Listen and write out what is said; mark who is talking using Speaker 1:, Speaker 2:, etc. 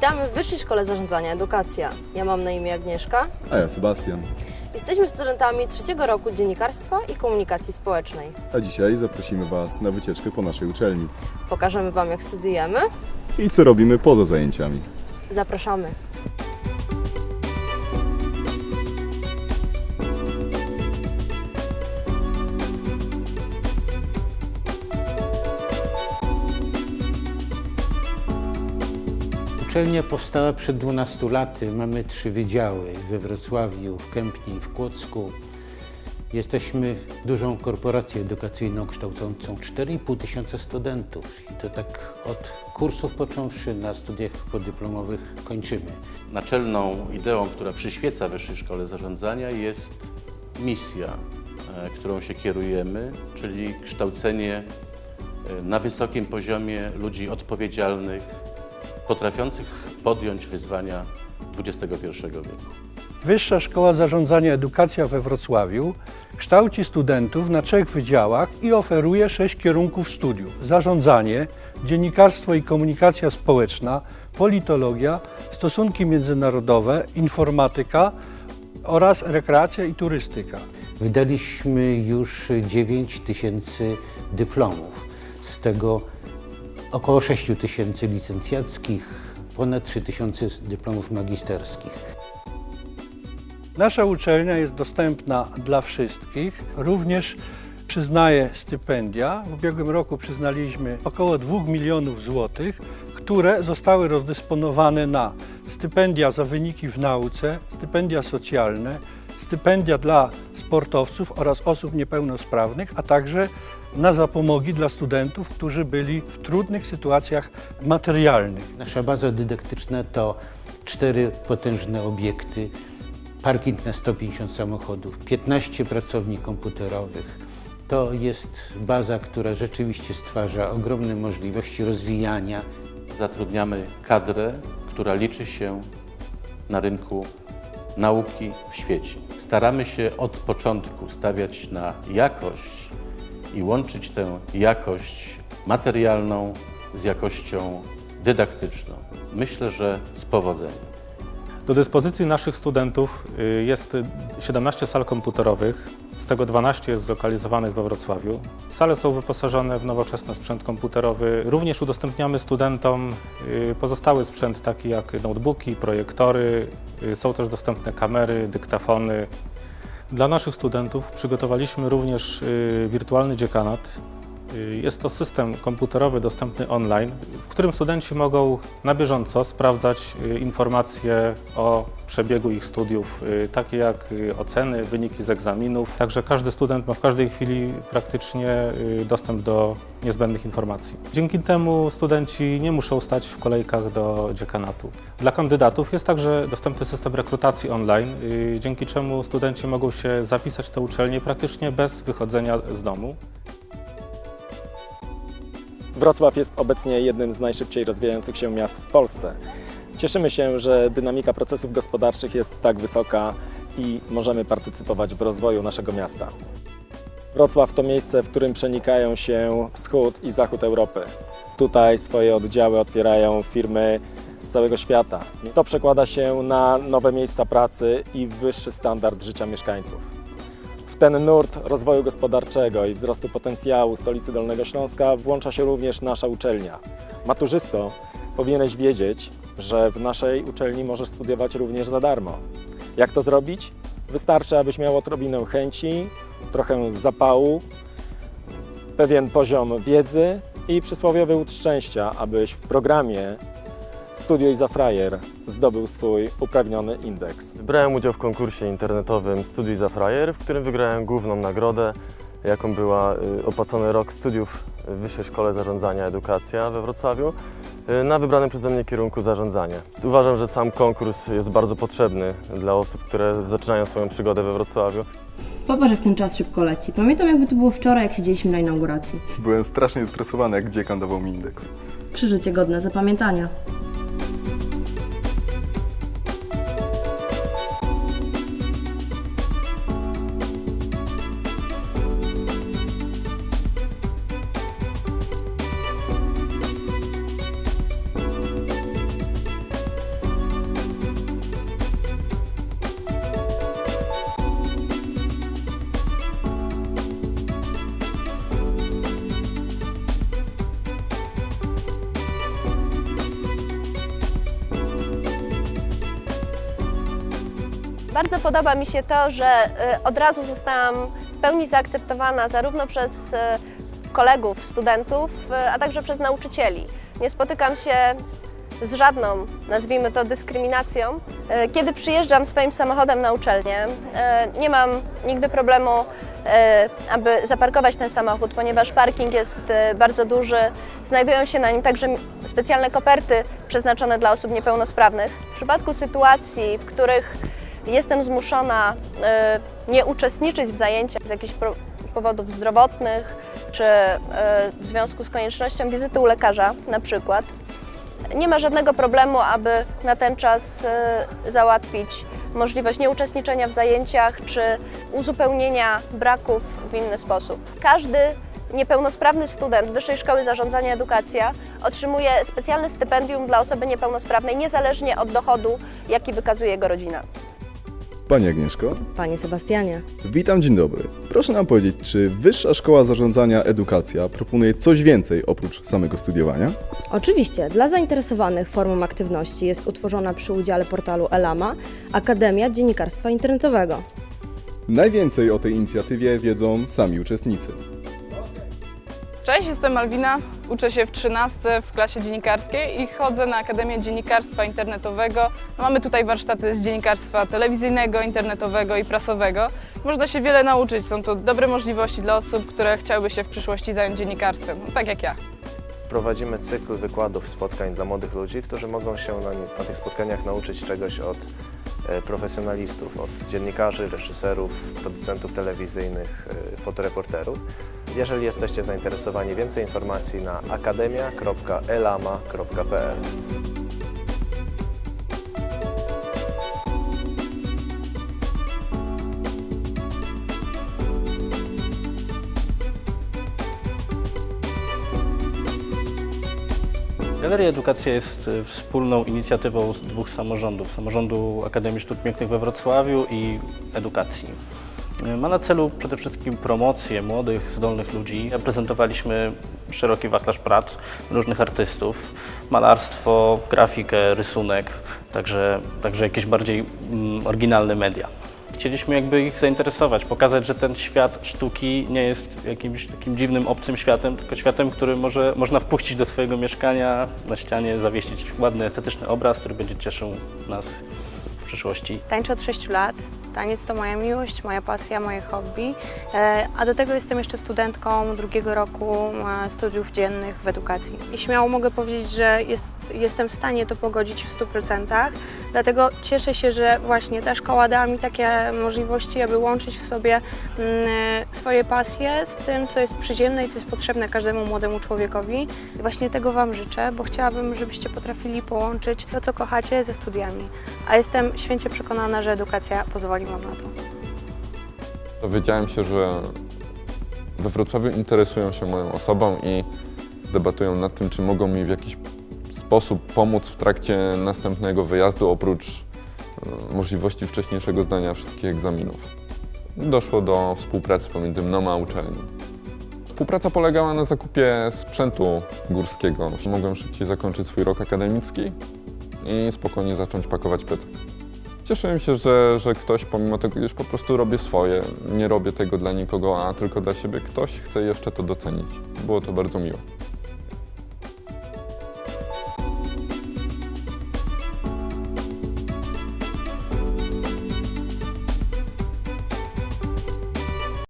Speaker 1: Witamy w Wyższej Szkole Zarządzania Edukacja. Ja mam na imię Agnieszka.
Speaker 2: A ja Sebastian.
Speaker 1: Jesteśmy studentami trzeciego roku dziennikarstwa i komunikacji społecznej.
Speaker 2: A dzisiaj zaprosimy Was na wycieczkę po naszej uczelni.
Speaker 1: Pokażemy Wam, jak studujemy.
Speaker 2: I co robimy poza zajęciami.
Speaker 1: Zapraszamy.
Speaker 3: Uczelnia powstała przed 12 laty. Mamy trzy wydziały we Wrocławiu, w Kępnie i w Kłodzku. Jesteśmy dużą korporacją edukacyjną kształcącą 4,5 tysiąca studentów. I to tak od kursów począwszy na studiach podyplomowych kończymy.
Speaker 4: Naczelną ideą, która przyświeca Wyższej Szkole Zarządzania jest misja, e, którą się kierujemy, czyli kształcenie e, na wysokim poziomie ludzi odpowiedzialnych, potrafiących podjąć wyzwania XXI wieku.
Speaker 5: Wyższa Szkoła Zarządzania Edukacja we Wrocławiu kształci studentów na trzech wydziałach i oferuje sześć kierunków studiów: zarządzanie, dziennikarstwo i komunikacja społeczna, politologia, stosunki międzynarodowe, informatyka oraz rekreacja i turystyka.
Speaker 3: Wydaliśmy już 9 tysięcy dyplomów, z tego około 6 tysięcy licencjackich, ponad 3 tysiące dyplomów magisterskich.
Speaker 5: Nasza uczelnia jest dostępna dla wszystkich, również przyznaje stypendia. W ubiegłym roku przyznaliśmy około 2 milionów złotych, które zostały rozdysponowane na stypendia za wyniki w nauce, stypendia socjalne, stypendia dla sportowców oraz osób niepełnosprawnych, a także na zapomogi dla studentów, którzy byli w trudnych sytuacjach materialnych.
Speaker 3: Nasza baza dydaktyczna to cztery potężne obiekty, parking na 150 samochodów, 15 pracowni komputerowych. To jest baza, która rzeczywiście stwarza ogromne możliwości rozwijania.
Speaker 4: Zatrudniamy kadrę, która liczy się na rynku nauki w świecie. Staramy się od początku stawiać na jakość i łączyć tę jakość materialną z jakością dydaktyczną. Myślę, że z powodzeniem.
Speaker 6: Do dyspozycji naszych studentów y, jest 17 sal komputerowych, z tego 12 jest zlokalizowanych we Wrocławiu. Sale są wyposażone w nowoczesny sprzęt komputerowy. Również udostępniamy studentom y, pozostały sprzęt taki jak notebooki, projektory. Y, Są też dostępne kamery, dyktafony. Dla naszych studentów przygotowaliśmy również wirtualny dziekanat. Y, Jest to system komputerowy dostępny online, w którym studenci mogą na bieżąco sprawdzać y, informacje o przebiegu ich studiów, y, takie jak oceny, wyniki z egzaminów. Także każdy student ma w każdej chwili praktycznie dostęp do niezbędnych informacji. Dzięki temu studenci nie muszą stać w kolejkach do dziekanatu. Dla kandydatów jest także dostępny system rekrutacji online, dzięki czemu studenci mogą się zapisać tę uczelnię praktycznie bez wychodzenia z domu.
Speaker 7: Wrocław jest obecnie jednym z najszybciej rozwijających się miast w Polsce. Cieszymy się, że dynamika procesów gospodarczych jest tak wysoka i możemy partycypować w rozwoju naszego miasta. Wrocław to miejsce, w którym przenikają się wschód i zachód Europy. Tutaj swoje oddziały otwierają firmy z całego świata. To przekłada się na nowe miejsca pracy i wyższy standard życia mieszkańców. Ten nurt rozwoju gospodarczego i wzrostu potencjału stolicy Dolnego Śląska włącza się również nasza uczelnia. Maturzysto, powinieneś wiedzieć, że w naszej uczelni możesz studiować również za darmo. Jak to zrobić? Wystarczy, abyś miał odrobinę chęci, trochę zapału, pewien poziom wiedzy i przysłowiowy łód szczęścia, abyś w programie Studiuj za frajer zdobył swój uprawniony indeks.
Speaker 8: Brałem udział w konkursie internetowym Studiuj za frajer, w którym wygrałem główną nagrodę, jaką była y, opłacony rok studiów w Wyższej Szkole Zarządzania Edukacja we Wrocławiu y, na wybranym przeze mnie kierunku zarządzanie. Uważam, że sam konkurs jest bardzo potrzebny dla osób, które zaczynają swoją przygodę we Wrocławiu.
Speaker 9: Popatrz, jak ten czas szybko leci. Pamiętam, jakby to było wczoraj, jak siedzieliśmy na inauguracji.
Speaker 2: Byłem strasznie stresowany, jak dziekan dawał mi indeks.
Speaker 9: Przeżycie godne zapamiętania.
Speaker 10: Bardzo podoba mi się to, że y, od razu zostałam w pełni zaakceptowana zarówno przez y, kolegów, studentów, y, a także przez nauczycieli. Nie spotykam się z żadną, nazwijmy to, dyskryminacją. Kiedy przyjeżdżam swoim samochodem na uczelnię, nie mam nigdy problemu, aby zaparkować ten samochód, ponieważ parking jest bardzo duży. Znajdują się na nim także specjalne koperty przeznaczone dla osób niepełnosprawnych. W przypadku sytuacji, w których jestem zmuszona y, nie uczestniczyć w zajęciach z jakichś powodów zdrowotnych, czy y, w związku z koniecznością wizyty u lekarza na przykład, nie ma żadnego problemu, aby na ten czas y, załatwić możliwość nieuczestniczenia w zajęciach czy uzupełnienia braków w inny sposób. Każdy niepełnosprawny student Wyższej Szkoły Zarządzania Edukacja otrzymuje specjalne stypendium dla osoby niepełnosprawnej niezależnie od dochodu, jaki wykazuje jego rodzina.
Speaker 2: Pani Agnieszko,
Speaker 1: Panie Sebastianie.
Speaker 2: witam, dzień dobry. Proszę nam powiedzieć, czy Wyższa Szkoła Zarządzania Edukacja proponuje coś więcej oprócz samego studiowania?
Speaker 1: Oczywiście, dla zainteresowanych formą aktywności jest utworzona przy udziale portalu Elama Akademia Dziennikarstwa Internetowego.
Speaker 2: Najwięcej o tej inicjatywie wiedzą sami uczestnicy.
Speaker 11: Cześć, jestem Malwina, uczę się w 13 w klasie dziennikarskiej i chodzę na Akademię Dziennikarstwa Internetowego. No, mamy tutaj warsztaty z dziennikarstwa telewizyjnego, internetowego i prasowego. Można się wiele nauczyć, są to dobre możliwości dla osób, które chciałyby się w przyszłości zająć dziennikarstwem, no, tak jak ja.
Speaker 12: Prowadzimy cykl wykładów, spotkań dla młodych ludzi, którzy mogą się na, na tych spotkaniach nauczyć czegoś od profesjonalistów, od dziennikarzy, reżyserów, producentów telewizyjnych, e, fotoreporterów. Jeżeli jesteście zainteresowani, więcej informacji na akademia.elama.pl.
Speaker 13: Galeria Edukacja jest y, wspólną inicjatywą dwóch samorządów. Samorządu Akademii Sztuk Pięknych we Wrocławiu i edukacji. Y, Ma na celu przede wszystkim promocję młodych, zdolnych ludzi. Prezentowaliśmy szeroki wachlarz prac różnych artystów, malarstwo, grafikę, rysunek, także, także jakieś bardziej mm, oryginalne media. Chcieliśmy jakby ich zainteresować, pokazać, że ten świat sztuki nie jest jakimś takim dziwnym, obcym światem, tylko światem, który może, można wpuścić do swojego mieszkania, na ścianie zawiesić ładny, estetyczny obraz, który będzie cieszył nas w przyszłości.
Speaker 14: Tańczę od 6 lat. Taniec to moja miłość, moja pasja, moje hobby. E, A do tego jestem jeszcze studentką drugiego roku e, studiów dziennych w edukacji. I śmiało mogę powiedzieć, że jest, jestem w stanie to pogodzić w 100%. Dlatego cieszę się, że właśnie ta szkoła dała mi takie możliwości, aby łączyć w sobie mm, swoje pasje z tym, co jest przyziemne i co jest potrzebne każdemu młodemu człowiekowi. I właśnie tego Wam życzę, bo chciałabym, żebyście potrafili połączyć to, co kochacie, ze studiami. A jestem święcie przekonana, że edukacja pozwoli Wam na to.
Speaker 15: Dowiedziałem się, że we Wrocławiu interesują się moją osobą i debatują nad tym, czy mogą mi w jakiś sposób pomóc w trakcie następnego wyjazdu, oprócz e, możliwości wcześniejszego zdania wszystkich egzaminów. Doszło do współpracy pomiędzy mną a uczelnią. Współpraca polegała na zakupie sprzętu górskiego. Mogłem szybciej zakończyć swój rok akademicki i spokojnie zacząć pakować plecak. Cieszyłem się, że, że ktoś, pomimo tego, iż po prostu robię swoje, nie robię tego dla nikogo, a tylko dla siebie, ktoś chce jeszcze to docenić. Było to bardzo miło.